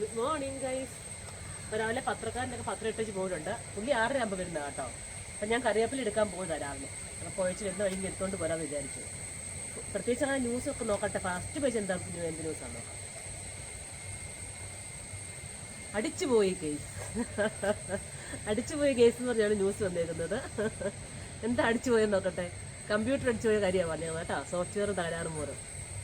Good morning guys രാവിലെ പത്രക്കാരനൊക്കെ പത്രം ഇട്ടേച്ച് പോയിട്ടുണ്ട് പുള്ളി ആറര ആകുമ്പോൾ വരുന്ന കേട്ടോ. അപ്പം ഞാൻ കറിവേപ്പില എടുക്കാൻ പോയതാണ് രാവിലെ. അപ്പോൾ കുഴച്ച് വരുന്ന വഴി എടുത്തോണ്ട് പോരാന്ന് വിചാരിച്ചു. പ്രത്യേകിച്ച് അങ്ങനെ ന്യൂസ് ഒക്കെ നോക്കട്ടെ. ഫസ്റ്റ് പേജ് എന്താ എന്ത് ന്യൂസാണ് അടിച്ചുപോയി കേസ് അടിച്ചുപോയ കേസ് എന്ന് പറഞ്ഞാണ് ന്യൂസ് വന്നേക്കുന്നത്. എന്താ അടിച്ചുപോയെന്ന് നോക്കട്ടെ. കമ്പ്യൂട്ടർ അടിച്ചുപോയ കാര്യമാണ് പറഞ്ഞത് കേട്ടോ. സോഫ്റ്റ്വെയർ തകരാറ് മൂലം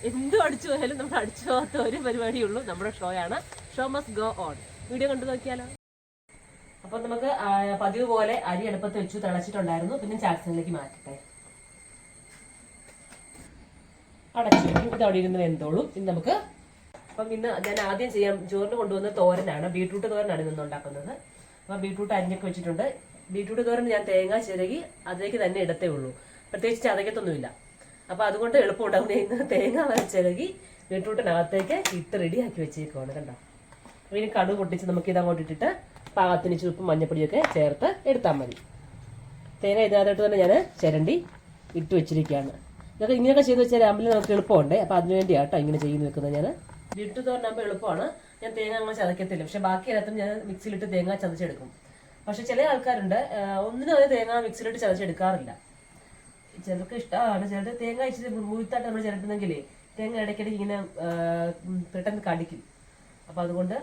എന്തും അടിച്ചു പോയാലും നമ്മൾ അടിച്ചു പോകാത്ത ഒരു പരിപാടിയുള്ളൂ നമ്മുടെ ഷോ ആണ് show must go on video കണ്ടു നോക്കിയാലോ? അപ്പോൾ നമുക്ക് പതിവ് പോലെ അരി അടുപ്പത്ത് വെച്ചു തിളച്ചിട്ടുണ്ടായിരുന്നു. പിന്നെ ചാക്സിനിലേക്ക് മാറ്റട്ടെ. അടച്ചു. ഇത് അവിടെ ഇരുന്ന് വെന്തോളും. ഇനി നമുക്ക് അപ്പം ഇന്ന് ഞാൻ ആദ്യം ചെയ്യാൻ ചോറിന് കൊണ്ടുവന്ന തോരനാണ്. ബീട്രൂട്ട് തോരനാണ് ഇന്ന് ഉണ്ടാക്കുന്നത്. അപ്പം ബീട്രൂട്ട് അരിഞ്ഞൊക്കെ വെച്ചിട്ടുണ്ട്. ബീട്രൂട്ട് തോരൻ ഞാൻ തേങ്ങ ചിരകി അതിലേക്ക് തന്നെ ഇടത്തേ ഉള്ളൂ. പ്രത്യേകിച്ച് ചതക്കത്തൊന്നുമില്ല അപ്പം അതുകൊണ്ട് എളുപ്പം ഉണ്ടാകുന്ന തേങ്ങ ചിരകി ബീട്രൂട്ടിനകത്തേക്ക് ഇട്ട് റെഡിയാക്കി വെച്ചേക്കുവാണ്. കണ്ടോ? ഇനി കടു പൊട്ടിച്ച് നമുക്ക് ഇത് അങ്ങോട്ട് ഇട്ടിട്ട് പാകത്തിന് ചുവപ്പും മഞ്ഞപ്പൊടിയൊക്കെ ചേർത്ത് എടുത്താൽ മതി. തേങ്ങ ഇതിനകത്തോട്ട് തന്നെ ഞാൻ ചിരണ്ടി ഇട്ട് വെച്ചിരിക്കുകയാണ്. ഇതൊക്കെ ഇങ്ങനെയൊക്കെ ചെയ്ത് വെച്ചാൽ അമ്പിൽ നമുക്ക് എളുപ്പമുണ്ട്. അപ്പോൾ അതിന് വേണ്ടിയാണ് കേട്ടോ ഇങ്ങനെ ചെയ്ത് വെക്കുന്നത് ഞാൻ വിട്ടു തോന്നുമ്പോൾ എളുപ്പമാണ്. ഞാൻ തേങ്ങ അങ്ങനെ ചതക്കത്തില്ല. പക്ഷെ ബാക്കി എല്ലാത്തും ഞാൻ മിക്സിയിലിട്ട് തേങ്ങ ചതച്ചെടുക്കും. പക്ഷെ ചില ആൾക്കാരുണ്ട് ഒന്നിനും അത് തേങ്ങ മിക്സിയിലിട്ട് ചതച്ചെടുക്കാറില്ല. ചിലർക്ക് ഇഷ്ടമാണ്. ചിലർ തേങ്ങ ഇച്ചിരി മുഴുത്തായിട്ട് നമ്മൾ ചിരട്ടുന്നെങ്കിലേ തേങ്ങ ഇടയ്ക്കിടയ്ക്ക് ഇങ്ങനെ പെട്ടെന്ന് കടിക്കും. അപ്പം അതുകൊണ്ട്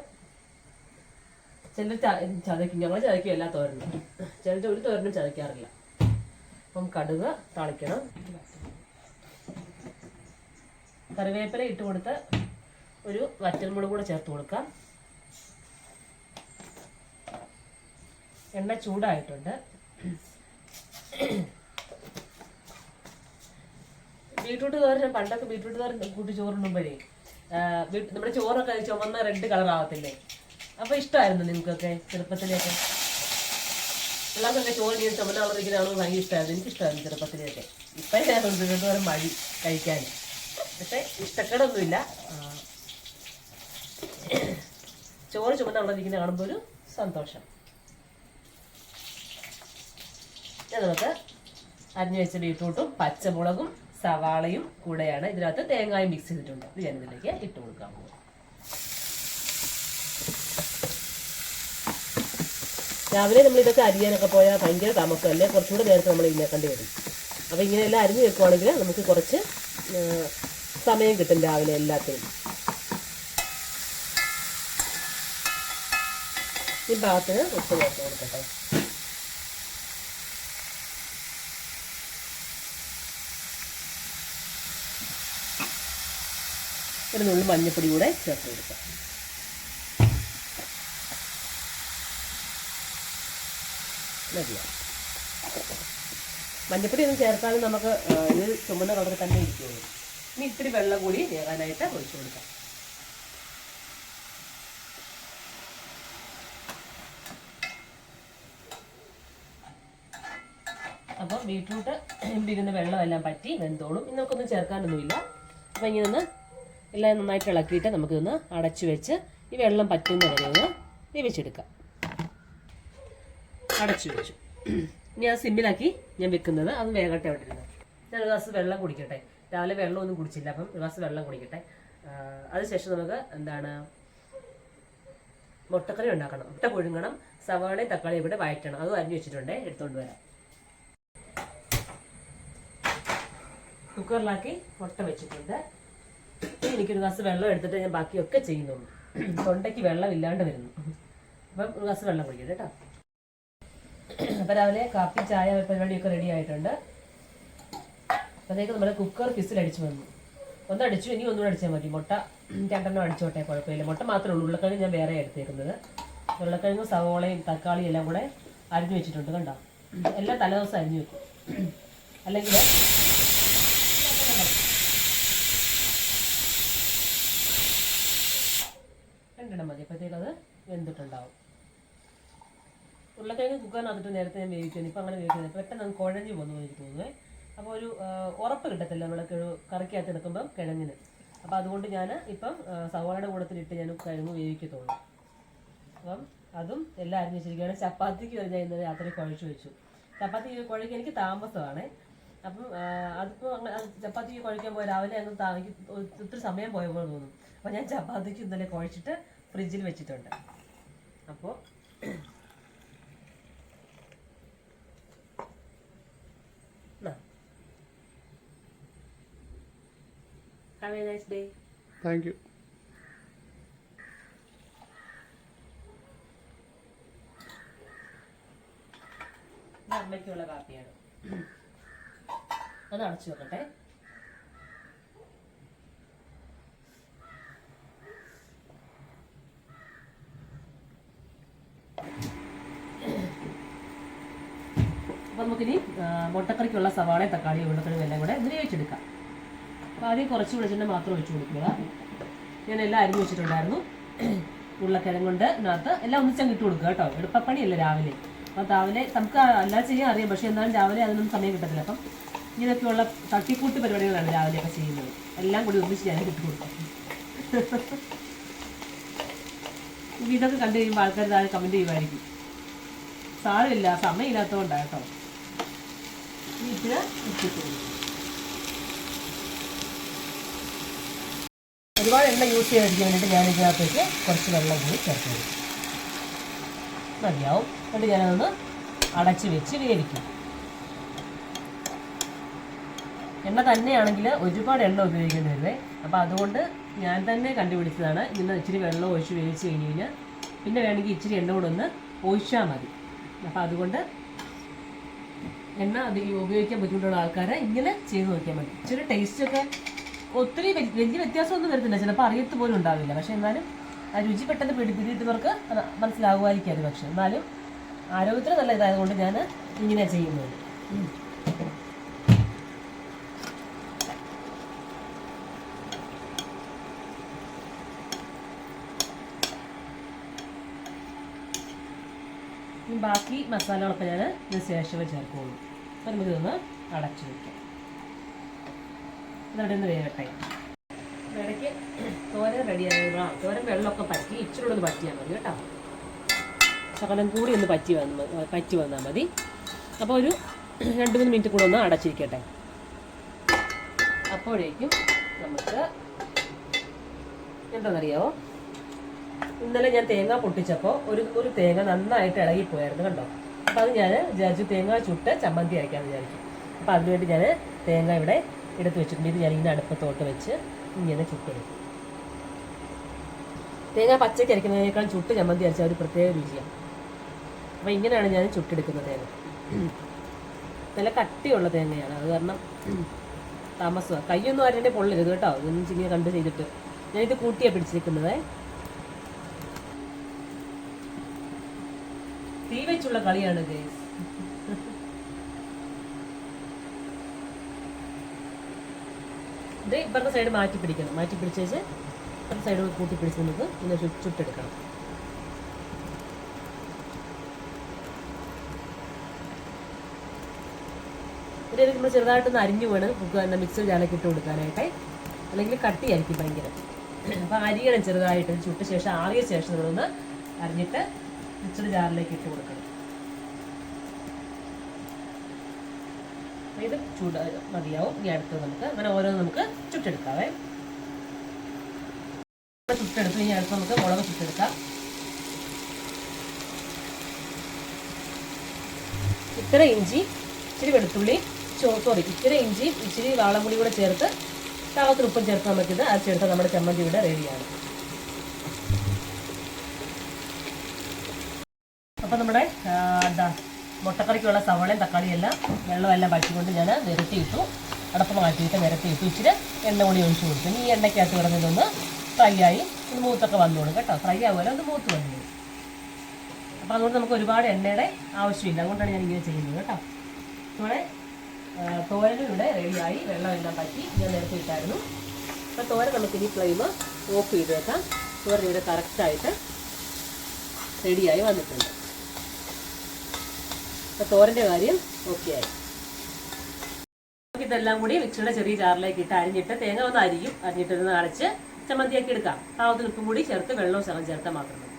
ചിലർ ചതയ്ക്കും. ഞങ്ങൾ ചതയ്ക്കും എല്ലാ തോരനും. ചിലർ ഒരു തോരനും ചതയ്ക്കാറില്ല. അപ്പം കടുക് തളിക്കണം. കറിവേപ്പില ഇട്ട് കൊടുത്ത് ഒരു വറ്റൽമുളക് കൂടെ ചേർത്ത് കൊടുക്കാം. എണ്ണ ചൂടായിട്ടുണ്ട്. ബീട്രൂട്ട് തോരൻ പണ്ടൊക്കെ ബീട്രൂട്ട് തോരൻ കൂട്ടി ചോറുണ്ണുമ്പോഴേ നമ്മുടെ ചോറൊക്കെ ചുമന്ന റെഡ് കളർ അപ്പൊ ഇഷ്ടമായിരുന്നു നിങ്ങൾക്കൊക്കെ ചെറുപ്പത്തിലേക്ക് പിള്ളേർക്കൊക്കെ ചോറ് ചെയ്ത് ചുമന്ന കളർ ഇരിക്കുന്നതാണ് ഭയങ്കര ഇഷ്ടമായിരുന്നു എനിക്ക് ഇഷ്ടമായിരുന്നു ചെറുപ്പത്തിലേക്ക് ഇപ്പം ഞാൻ ബീട്രൂട്ട് മഴ കഴിക്കാൻ. പക്ഷെ ഇഷ്ടക്കേടൊന്നുമില്ല. ചോറ് ചുമന്ന കളർ ഇരിക്കുന്ന കാണുമ്പോൾ ഒരു സന്തോഷം. നമുക്ക് അരിഞ്ഞു വെച്ച ബീട്രൂട്ടും പച്ചമുളകും സവാളയും കൂടെയാണ് ഇതിനകത്ത് തേങ്ങായും മിക്സ് ചെയ്തിട്ടുണ്ട്. ഇത് ഞാനിതിലേക്ക് ഇട്ട് കൊടുക്കാൻ പോകും രാവിലെ നമ്മൾ ഇതൊക്കെ അരിയാനൊക്കെ പോയാൽ ഭയങ്കര താമസമല്ലേ കുറച്ചുകൂടെ നേരത്തെ നമ്മൾ ഇതിനെക്കേണ്ടി വരും അപ്പോൾ ഇങ്ങനെയെല്ലാം അരിഞ്ഞ് വെക്കുവാണെങ്കിൽ നമുക്ക് കുറച്ച് സമയം കിട്ടും രാവിലെ എല്ലാത്തിനും. ഈ ഭാഗത്തിന് ഉപ്പ് ചേർത്ത് കൊടുക്കട്ടെ. ഒരു നുള്ളി മഞ്ഞപ്പൊടി കൂടെ ചേർത്ത് കൊടുക്കാം. മതിയാവും മഞ്ഞപ്പൊടി ഒന്നും ചേർത്താലും നമുക്ക് ഇത് ചുമന്ന കളറിൽ തന്നെ ഇരിക്കുകയുള്ളൂ ഇനി ഇത്തിരി വെള്ളം കൂടി വേകാനായിട്ട് ഒഴിച്ചു കൊടുക്കാം. അപ്പോൾ ബീട്രൂട്ട് ഇരിക്കുന്ന വെള്ളമെല്ലാം പറ്റി വെന്തോളും. ഇനി നമുക്കൊന്നും ചേർക്കാനൊന്നുമില്ല. അപ്പോൾ ഇങ്ങനെ ഒന്ന് എല്ലാം നന്നായിട്ട് ഇളക്കിയിട്ട് നമുക്കിതൊന്ന് അടച്ചു വെച്ച് ഈ വെള്ളം പറ്റുന്ന വരെ ഒന്ന് വേവിച്ചെടുക്കാം. അടച്ചു വെച്ചു. ഇനി ആ സിമ്മിലാക്കി ഞാൻ വെക്കുന്നത്. അത് വേഗട്ടെ അവിടെ ഞാൻ ഒരു ഗ്ലാസ് വെള്ളം കുടിക്കട്ടെ. രാവിലെ വെള്ളമൊന്നും കുടിച്ചില്ല അപ്പം ഒരു ഗ്ലാസ് വെള്ളം കുടിക്കട്ടെ. അതിനുശേഷം നമുക്ക് എന്താണ്? മുട്ടക്കറി ഉണ്ടാക്കണം. മുട്ട പുഴുങ്ങണം. സവാളയും തക്കാളിയും കൂടെ വഴറ്റണം. അത് അരിഞ്ഞു വെച്ചിട്ടുണ്ട്. എടുത്തുകൊണ്ട് വരാം. കുക്കറിലാക്കി മുട്ട വെച്ചിട്ടുണ്ട്. എനിക്കൊരു ഗ്ലാസ് വെള്ളം എടുത്തിട്ട് ഞാൻ ബാക്കിയൊക്കെ ചെയ്യുന്നുള്ളൂ. തൊണ്ടയ്ക്ക് വെള്ളം ഇല്ലാണ്ട് വരുന്നു. അപ്പം ഒരു ഗ്ലാസ് വെള്ളം കുടിക്കട്ടെ കേട്ടോ അപ്പം രാവിലെ കാപ്പി ചായ പരിപാടിയൊക്കെ റെഡി ആയിട്ടുണ്ട്. അപ്പോഴത്തേക്ക് നമ്മുടെ കുക്കർ പിസിൽ അടിച്ചു വന്നു. ഒന്ന് അടിച്ചു ഇനി ഒന്നുകൂടെ അടിച്ചാൽ മതി. മുട്ട രണ്ടെണ്ണം അടിച്ചോട്ടെ കുഴപ്പമില്ല. മുട്ട മാത്രമേ ഉള്ളൂ. ഉരുളക്കിഴങ്ങ് ഞാൻ വേറെ എടുത്തേക്കുന്നത്. ഉരുളക്കിഴങ്ങും സവോളയും തക്കാളിയും എല്ലാം കൂടെ അരിഞ്ഞു വെച്ചിട്ടുണ്ട് കണ്ടോ? എല്ലാം തലേദിവസം അരിഞ്ഞു വെക്കും. അല്ലെങ്കിൽ രണ്ടെണ്ണം മതി. അപ്പോഴത്തേക്കത് വെന്തിട്ടുണ്ടാവും. ഉരുളക്കിഴങ്ങ് കുക്കറിനകത്തിട്ട് നേരത്തെ ഞാൻ വേവിക്കുന്നു ഇപ്പം അങ്ങനെ വേവിക്കുന്നത് പെട്ടെന്ന് അങ്ങ് കുഴഞ്ഞു പോകുന്നു എനിക്ക് തോന്നുന്നത് അപ്പോൾ ഒരു ഉറപ്പ് കിട്ടത്തില്ല. നമ്മൾ കറിക്കകത്ത് എടുക്കുമ്പം കിഴങ്ങിന്. അപ്പോൾ അതുകൊണ്ട് ഞാൻ ഇപ്പം സവാളയുടെ കൂടത്തിലിട്ട് ഞാൻ കിഴങ്ങ് വേവിക്കത്തുള്ളൂ. അപ്പം അതും എല്ലാം അരിഞ്ഞ് വെച്ചിരിക്കുകയാണ്. ചപ്പാത്തിക്ക് ഞാൻ ഇന്നലെ രാത്രി കുഴച്ച് വെച്ചു. ചപ്പാത്തി കുഴയ്ക്കാൻ എനിക്ക് താമസമാണ്. അപ്പം അതിപ്പോൾ അങ്ങനെ ചപ്പാത്തിക്ക് കുഴക്കാൻ പോയി രാവിലെ അങ്ങ് താങ്ങി ഒത്തിരി സമയം പോയ പോലെ തോന്നും. അപ്പം ഞാൻ ചപ്പാത്തിക്ക് ഇന്നലെ കുഴച്ചിട്ട് ഫ്രിഡ്ജിൽ വെച്ചിട്ടുണ്ട്. അപ്പോൾ have a nice day thank you ഇത് അമ്മയ്ക്കുള്ള കാപ്പിയാണ്. അത് അടച്ചു വെക്കട്ടെ. അപ്പം നമുക്കിനി മുട്ടക്കറിക്കുള്ള സവാളയും തക്കാളിയും ഉരുളക്കിഴങ്ങും എല്ലാം കൂടെ ഇതിന് വെച്ചെടുക്കാം അപ്പോൾ ആദ്യം കുറച്ച് വെളിച്ചെണ്ണ മാത്രം ഒഴിച്ചു കൊടുക്കുക. ഞാൻ എല്ലാം അരിഞ്ഞു വെച്ചിട്ടുണ്ടായിരുന്നു. ഉരുളക്കിഴങ്ങ് കൊണ്ട് ഇതിനകത്ത്. എല്ലാം ഒന്നിച്ചങ്ങ് ഇട്ട് കൊടുക്കുക കേട്ടോ. എളുപ്പപ്പണിയല്ലേ രാവിലെ. അപ്പം രാവിലെ നമുക്ക് എല്ലാം ചെയ്യാൻ അറിയാം. പക്ഷേ എന്നാലും രാവിലെ അതിനൊന്നും സമയം കിട്ടത്തില്ല. അപ്പം ഇങ്ങനെയൊക്കെയുള്ള തട്ടിക്കൂട്ട് പരിപാടികളാണ് രാവിലെയൊക്കെ ചെയ്യുന്നത്. എല്ലാം കൂടി ഒന്നിച്ച് ഞാൻ ഇട്ട് കൊടുക്കും. ഇതൊക്കെ കണ്ടു കഴിയുമ്പോൾ ആൾക്കാർ താഴെ കമന്റ് ചെയ്യുമായിരിക്കും. സാരമില്ല. സമയമില്ലാത്തതുകൊണ്ടാണ് കേട്ടോ. ഇനി ഇച്ചിരി ഉപ്പിട്ട് കൊടുക്കും ഒരുപാട് എണ്ണ യൂസ് ചെയ്യാതിരിക്കാൻ വേണ്ടിയിട്ട് ഞാൻ ഇതിനകത്തേക്ക് കുറച്ച് വെള്ളം കൂടി ചേർത്ത് കൊടുക്കും. മതിയാവും. എന്നിട്ട് ഞാനതൊന്ന് അടച്ച് വെച്ച് വേവിക്കും. എണ്ണ തന്നെയാണെങ്കിൽ ഒരുപാട് എണ്ണ ഉപയോഗിക്കേണ്ടി വരുവേ. അപ്പോൾ അതുകൊണ്ട് ഞാൻ തന്നെ കണ്ടുപിടിച്ചതാണ് ഇന്ന് ഇച്ചിരി വെള്ളം ഒഴിച്ച് വേവിച്ച് കഴിഞ്ഞ് കഴിഞ്ഞാൽ പിന്നെ വേണമെങ്കിൽ ഇച്ചിരി എണ്ണ കൂടെ ഒന്ന് ഒഴിച്ചാൽ മതി. അപ്പോൾ അതുകൊണ്ട് എണ്ണ അത് ഉപയോഗിക്കാൻ ബുദ്ധിമുട്ടുള്ള ആൾക്കാരെ ഇങ്ങനെ ചെയ്ത് നോക്കിയാൽ മതി. ഇച്ചിരി ടേസ്റ്റൊക്കെ ഒത്തിരി വലിയ വ്യത്യാസമൊന്നും വരുന്നില്ല ചിലപ്പോൾ അറിയത്ത് പോലും ഉണ്ടാവില്ല. പക്ഷേ എന്നാലും ആ രുചി പെട്ടെന്ന് പിടി പിടിയിട്ടവർക്ക് അത് മനസ്സിലാകുമായിരിക്കും അത് പക്ഷെ. എന്നാലും ആരോഗ്യത്തിന് നല്ല ഇതായതുകൊണ്ട് ഞാൻ ഇങ്ങനെ ചെയ്യുന്നത് ബാക്കി മസാലകളൊക്കെ ഞാൻ ഇതിന് ശേഷമേ ചേർക്കുള്ളൂ. അപ്പം നമുക്കിതൊന്ന് അടച്ചു വയ്ക്കാം എന്നിട്ട് ഒന്ന് വേവട്ടെ ഇടയ്ക്ക് തോരൻ റെഡിയാകുക തോരൻ വെള്ളമൊക്കെ പറ്റി ഇച്ചിരി ഒന്ന് പറ്റിയാൽ മതി കേട്ടോ. ശകലം കൂടി ഒന്ന് പറ്റി വന്ന് പറ്റി വന്നാൽ മതി. അപ്പോൾ ഒരു രണ്ട് മൂന്ന് മിനിറ്റ് കൂടെ ഒന്ന് അടച്ചിരിക്കട്ടെ. അപ്പോഴേക്കും നമുക്ക് എന്താണെന്നറിയാവോ ഇന്നലെ ഞാൻ തേങ്ങ പൊട്ടിച്ചപ്പോൾ ഒരു ഒരു തേങ്ങ നന്നായിട്ട് ഇളകിപ്പോയായിരുന്നു കണ്ടോ? അപ്പോൾ അത് ഞാൻ വിചാരിച്ചു തേങ്ങ ചുട്ട് ചമ്മന്തി അരയ്ക്കാമെന്ന് വിചാരിക്കും അപ്പോൾ അതിനുവേണ്ടി ഞാൻ തേങ്ങ ഇവിടെ എടുത്ത് വെച്ചിട്ടുണ്ട്. ഇത് ഞാൻ ഇങ്ങനെ അടുപ്പത്തോട്ട് വെച്ച് ഇങ്ങനെ ചുട്ടെടുക്കും. തേങ്ങ പച്ചയ്ക്ക് അരയ്ക്കുന്നതിനേക്കാൾ ചുട്ട് ചമ്മന്തി അരച്ചാൽ ഒരു പ്രത്യേക രുചിയാണ്. അപ്പോൾ ഇങ്ങനെയാണ് ഞാൻ ചുട്ടെടുക്കുന്നത് തേങ്ങ. നല്ല കട്ടിയുള്ള തേങ്ങയാണ്. അത് കാരണം താമസമാണ് കൈയൊന്നും ആരുടെ പൊള്ളരുത് കേട്ടോ ഇതൊന്നും ഇങ്ങനെ കണ്ട് ചെയ്തിട്ട്. ഞാനിത് കൂട്ടിയാണ് പിടിച്ചിരിക്കുന്നത്. തീ വെച്ചുള്ള കളിയാണ് ഗൈസ്. ഇത് ഇപ്പുറത്തെ സൈഡ് മാറ്റി പിടിക്കണം. മാറ്റി പിടിച്ചേച്ച് ഇപ്പുറത്തെ സൈഡ് കൂട്ടി പിടിച്ച് നമുക്ക് ഇങ്ങനെ ചു- ചുട്ടെടുക്കണം. ഇത് നമ്മൾ ചെറുതായിട്ടൊന്ന് അരിഞ്ഞു വേണം തന്നെ മിക്സർ ജാലൊക്കെ ഇട്ട് കൊടുക്കാനായിട്ട്. അല്ലെങ്കിൽ കട്ടിയായിരിക്കും ഭയങ്കര. അപ്പോൾ അരിയണം ചെറുതായിട്ട് ചുട്ട ശേഷം ആറിയ ശേഷം നമ്മളൊന്ന് അരിഞ്ഞിട്ട് മിക്സർ ജാറിലേക്ക് ഇട്ട് കൊടുക്കണം. അപ്പോൾ ഇത് ചൂട് മതിയാവും. ഇനി അടുത്ത് നമുക്ക് അങ്ങനെ ഓരോന്ന് നമുക്ക് ചുട്ടെടുക്കാവേ. ചുട്ടെടുത്ത്. ഇനി അടുത്ത് നമുക്ക് മുളക് ചുട്ടെടുക്കാം. ഇത്ര ഇഞ്ചി ഇച്ചിരി വെളുത്തുള്ളി സോറി ഇച്ചിരി ഇഞ്ചി ഇച്ചിരി വാളംപുളി കൂടെ ചേർത്ത് പാകത്തിന് ഉപ്പും ചേർത്ത് നമുക്കിത് ആ ചേർത്ത് നമ്മുടെ ചമ്മന്തി ഇവിടെ റെഡിയാണ്. അപ്പം നമ്മുടെ മുട്ടക്കറിക്കുള്ള സവളയും തക്കാളിയും എല്ലാം വെള്ളം വെള്ളമെല്ലാം പറ്റിക്കൊണ്ട് ഞാൻ നിരത്തിയിട്ടു അടപ്പ് മാറ്റിയിട്ട് നിരത്തിയിട്ടു ഇച്ചിരി എണ്ണ കൂടി ഒഴിച്ചു കൊടുത്തു. ഈ എണ്ണയ്ക്കകത്ത് കിടന്നതൊന്ന് ഫ്രൈ ആയി ഒന്ന് മൂത്തൊക്കെ വന്നോളും കേട്ടോ. ഫ്രൈ ആവുമല്ലോ ഒന്ന് മൂത്ത് വന്നോളും അപ്പോൾ അതുകൊണ്ട് നമുക്ക് ഒരുപാട് എണ്ണയുടെ ആവശ്യമില്ല. അതുകൊണ്ടാണ് ഞാൻ ഇങ്ങനെ ചെയ്യുന്നത് കേട്ടോ. നമ്മുടെ തോരനും ഇവിടെ റെഡിയായി വെള്ളമെല്ലാം പറ്റി ഞാൻ നേരത്തെ ഇട്ടായിരുന്നു. അപ്പോൾ തോര നമുക്ക് ഇനി ഫ്ലെയിം ഓഫ് ചെയ്തേക്കാം. തോരൻ ഇവിടെ കറക്റ്റായിട്ട് റെഡിയായി വന്നിട്ടുണ്ട്. അപ്പോൾ തോരന്റെ കാര്യം ഓക്കെ ആയി. ഇതെല്ലാം കൂടി മിക്സിയുടെ ചെറിയ ജാറിലേക്ക് ഇട്ട് അരിഞ്ഞിട്ട് തേങ്ങ ഒന്ന് അരിയും അരിഞ്ഞിട്ട് ഒന്ന് അരച്ച് ചമ്മന്തിയാക്കി എടുക്കാം. പാവത്തിന് ഉപ്പും കൂടി ചേർത്ത് വെള്ളവും ശകം ചേർത്താൽ മാത്രം മതി.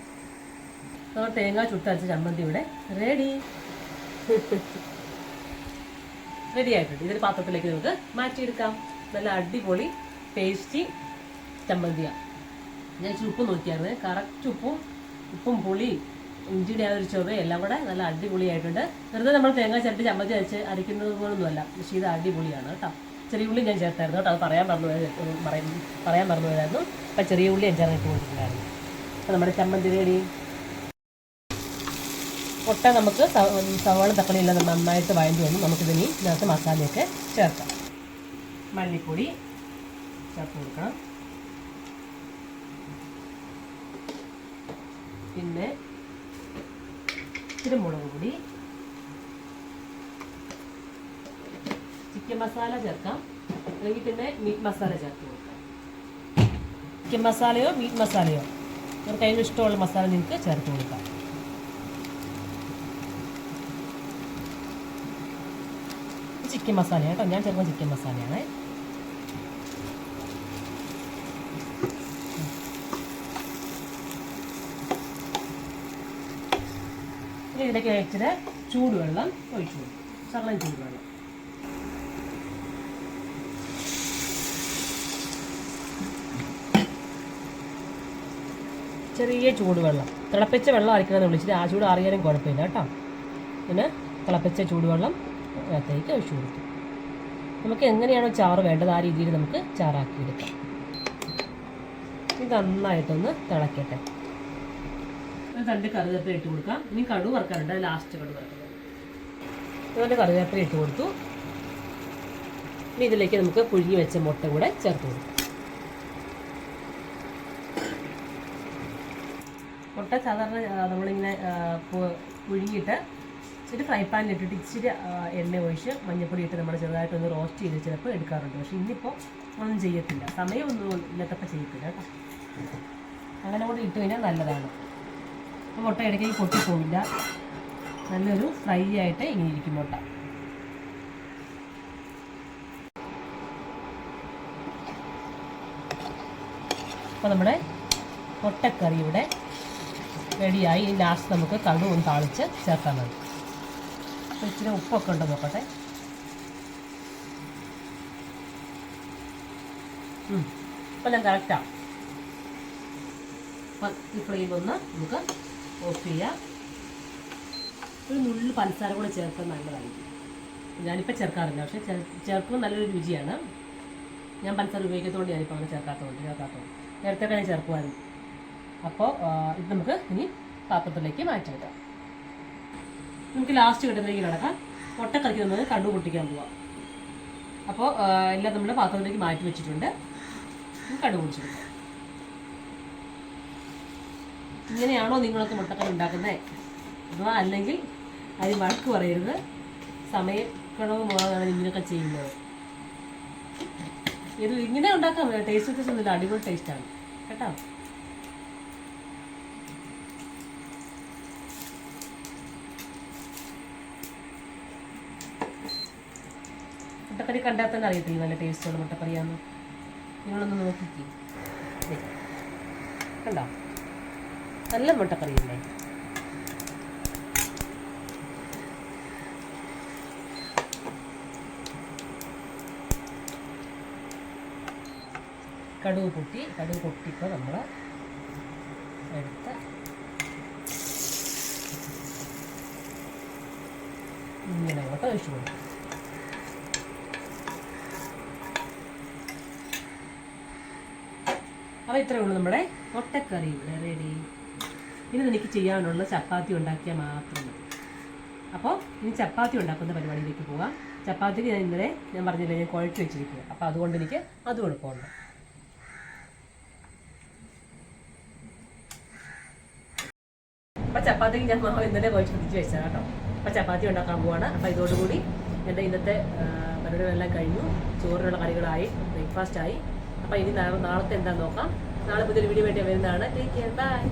അപ്പോൾ തേങ്ങ ചുട്ടരച്ച ചമ്മന്തി ഇവിടെ റെഡി റെഡി ആയിട്ടുണ്ട്. ഇതൊരു പാത്രത്തിലേക്ക് നമുക്ക് മാറ്റിയെടുക്കാം. നല്ല അടിപൊളി ടേസ്റ്റി ചമ്മന്തിയാണ് ഞാൻ ഉപ്പ് നോക്കിയായിരുന്നു. കറക്റ്റ് ഉപ്പും ഉപ്പും പുളിയും ഇഞ്ചിയുടെ ആ ഒരു ചുവയും എല്ലാം കൂടെ നല്ല അടിപൊളിയായിട്ടുണ്ട്. വെറുതെ നമ്മൾ തേങ്ങ ചിരട്ടി ചമ്മത്തി വെച്ച് അരയ്ക്കുന്നത് പോലൊന്നുമല്ല. പക്ഷേ ഇത് അടിപൊളിയാണ് കേട്ടോ. ചെറിയ ഉള്ളി ഞാൻ ചേർത്തായിരുന്നു കേട്ടോ. അത് പറയാൻ പറഞ്ഞു പറയാൻ പറഞ്ഞു പോയതായിരുന്നു. അപ്പം ചെറിയ ഉള്ളി ഞാൻ ചേർന്നിട്ട് കൊടുത്തിട്ടുണ്ടായിരുന്നു. അപ്പം നമ്മുടെ ചമ്മന്തി റെഡി മുട്ട നമുക്ക് സവാള തക്കാളി എല്ലാം നന്നായിട്ട് വഴണ്ടി വന്നു. നമുക്കിതിനി ഇതിനകത്ത് മസാലയൊക്കെ ചേർക്കാം. മല്ലിപ്പൊടി ചേർത്ത് കൊടുക്കണം. പിന്നെ ഇച്ചിരി മുളക് പൊടി. ചിക്കൻ മസാല ചേർക്കാം. അല്ലെങ്കിൽ പിന്നെ മീറ്റ് മസാല ചേർത്ത് കൊടുക്കാം. ചിക്കൻ മസാലയോ മീറ്റ് മസാലയോ? നിങ്ങൾക്ക് അതിന് ഇഷ്ടമുള്ള മസാല നിങ്ങൾക്ക് ചേർത്ത് കൊടുക്കാം. ചിക്കൻ മസാല കേട്ടോ. ഞാൻ ചേർക്കുന്ന ചിക്കൻ മസാലയാണ്. ഇതിലേക്ക് ഇച്ചിരി ചൂടുവെള്ളം ഒഴിച്ചു കൊടുക്കും. ശകലം ചൂടുവെള്ളം. ചെറിയ ചൂടുവെള്ളം. തിളപ്പിച്ച വെള്ളം അരക്കണമെന്ന് വിളിച്ചിട്ട് ആ ചൂട് അറിയാനും കുഴപ്പമില്ല കേട്ടോ. പിന്നെ തിളപ്പിച്ച ചൂടുവെള്ളം അകത്തേക്ക് ഒഴിച്ചു കൊടുക്കും. നമുക്ക് എങ്ങനെയാണോ ചാറ് വേണ്ടത് ആ രീതിയിൽ നമുക്ക് ചാറാക്കി എടുക്കാം ഇത് നന്നായിട്ടൊന്ന് തിളക്കട്ടെ. രണ്ട് കറിവേപ്പില ഇട്ട് കൊടുക്കാം. ഇനി കടു വറക്കാനുണ്ട്. ലാസ്റ്റ് കടു വറക്കുന്നത് അതുപോലെ കറിവേപ്പില ഇട്ട് കൊടുത്തു. ഇനി ഇതിലേക്ക് നമുക്ക് പുഴുങ്ങി വെച്ച മുട്ട കൂടെ ചേർത്ത് കൊടുക്കാം. മുട്ട സാധാരണ നമ്മളിങ്ങനെ പുഴുങ്ങിയിട്ട് ഇച്ചിരി ഫ്രൈ പാനിൽ ഇട്ടിട്ട് ഇച്ചിരി എണ്ണ ഒഴിച്ച് മഞ്ഞപ്പൊടി ഇട്ട് നമ്മൾ ചെറുതായിട്ടൊന്ന് റോസ്റ്റ് ചെയ്ത് ചിലപ്പോൾ എടുക്കാറുണ്ട്. പക്ഷേ ഇന്നിപ്പോൾ ഒന്നും ചെയ്യത്തില്ല. സമയമൊന്നും ഇല്ലാത്തപ്പോൾ ചെയ്യത്തില്ല കേട്ടോ. അങ്ങനെ കൂടെ ഇട്ട് കഴിഞ്ഞാൽ നല്ലതാണ്. മുട്ട ഇടയ്ക്ക് പൊട്ടിപ്പോവില്ല നല്ലൊരു ഫ്രൈ ആയിട്ട് ഇങ്ങനെ ഇരിക്കും മുട്ട. അപ്പോൾ നമ്മുടെ മുട്ടക്കറി ഇവിടെ റെഡിയായി. ലാസ്റ്റ് നമുക്ക് കടുവും താളിച്ച് ചേർക്കാൻ മതി. അപ്പോൾ ഇച്ചിരി ഉപ്പൊക്കെ ഉണ്ടോ നോക്കട്ടെ. ഇപ്പം ഞാൻ കറക്റ്റാണ് അപ്പം ഈ ഫ്ലെയിം ഒന്ന് നമുക്ക് ഓഫ് ചെയ്യുക ഒരു നുള്ളിൽ പഞ്ചസാര കൂടെ ചേർക്കാൻ നല്ലതായിരിക്കും. ഞാനിപ്പോൾ ചേർക്കാറില്ല. പക്ഷേ ചേർ- ചേർക്കുമ്പോൾ നല്ലൊരു രുചിയാണ്. ഞാൻ പഞ്ചസാര ഉപയോഗിക്കുന്നതുകൊണ്ട് ഞാനിപ്പോൾ അങ്ങനെ ചേർക്കാത്തതുകൊണ്ട് ചേർക്കാത്തതുകൊണ്ട് നേരത്തെ ഞാൻ ചേർക്കുമായിരുന്നു. അപ്പോൾ ഇത് നമുക്ക് ഇനി പാത്രത്തിലേക്ക് മാറ്റി വെക്കാം നമുക്ക് ലാസ്റ്റ് കിട്ടുന്നതിലേക്ക് കിടക്കാം. മുട്ട നമ്മൾ കണ്ടു പൊട്ടിക്കാൻ പോവാം. അപ്പോൾ എല്ലാം നമ്മൾ പാത്രത്തിലേക്ക് മാറ്റി വെച്ചിട്ടുണ്ട്. കണ്ടു പൊടിച്ചെടുക്കാം. ഇങ്ങനെയാണോ നിങ്ങളൊക്കെ മുട്ടക്കറി ഉണ്ടാക്കുന്നത് അഥവാ അല്ലെങ്കിൽ അതിന് വഴക്ക് പറയരുത്. സമയക്കണവ് കിണവ് മുളകാണ് ഇങ്ങനെയൊക്കെ ചെയ്യുന്നത്. ഇത് ഇങ്ങനെ ഉണ്ടാക്കാൻ ടേസ്റ്റ് വ്യത്യാസമൊന്നുമില്ല അടിപൊളി ടേസ്റ്റാണ് കേട്ടോ? മുട്ടക്കറി കണ്ടാൽ തന്നെ അറിയത്തില്ല നല്ല ടേസ്റ്റുള്ള മുട്ടക്കറിയാന്ന്? നിങ്ങളൊന്ന് നോക്കിക്കേ. കണ്ടോ? നല്ല മുട്ടക്കറിയല്ലേ കടുക് പൊട്ടി കടുക് പൊട്ടിപ്പോൾ നമ്മൾ എടുത്ത് ഇങ്ങനെ അങ്ങോട്ട് ഒഴിച്ചു കൊടുക്കും അപ്പോൾ ഇത്രയേ ഉള്ളൂ നമ്മുടെ മുട്ടക്കറി ഇവിടെ റെഡി ഇനി എനിക്ക് ചെയ്യാനുള്ള ചപ്പാത്തി ഉണ്ടാക്കിയാൽ മാത്രം മതി. അപ്പോൾ ഇനി ചപ്പാത്തി ഉണ്ടാക്കുന്ന പരിപാടിയിലേക്ക് പോകാം ചപ്പാത്തിക്ക് ഞാൻ ഇന്നലെ ഞാൻ പറഞ്ഞില്ലേ ഞാൻ കുഴച്ച് വെച്ചിരിക്കുക അപ്പോൾ അതുകൊണ്ട് എനിക്ക് അതും എളുപ്പമുണ്ട് അപ്പോൾ ചപ്പാത്തിക്ക് ഞാൻ മാവ് ഇന്നലെ കുഴച്ച് പിടിച്ച് വെച്ചതാണ് കേട്ടോ. അപ്പോൾ ചപ്പാത്തി ഉണ്ടാക്കാൻ പോവാണ്. അപ്പോൾ ഇതോടുകൂടി എന്റെ ഇന്നത്തെ പരിപാടികളെല്ലാം കഴിഞ്ഞു. ചോറിനുള്ള കറികളായി ബ്രേക്ക്ഫാസ്റ്റ് ആയി അപ്പോൾ ഇനി നാളെ നാളത്തെ എന്താ നോക്കാം. നാളെ പുതിയൊരു വീഡിയോ വേണ്ടി വരുന്നതാണ്. Take care bye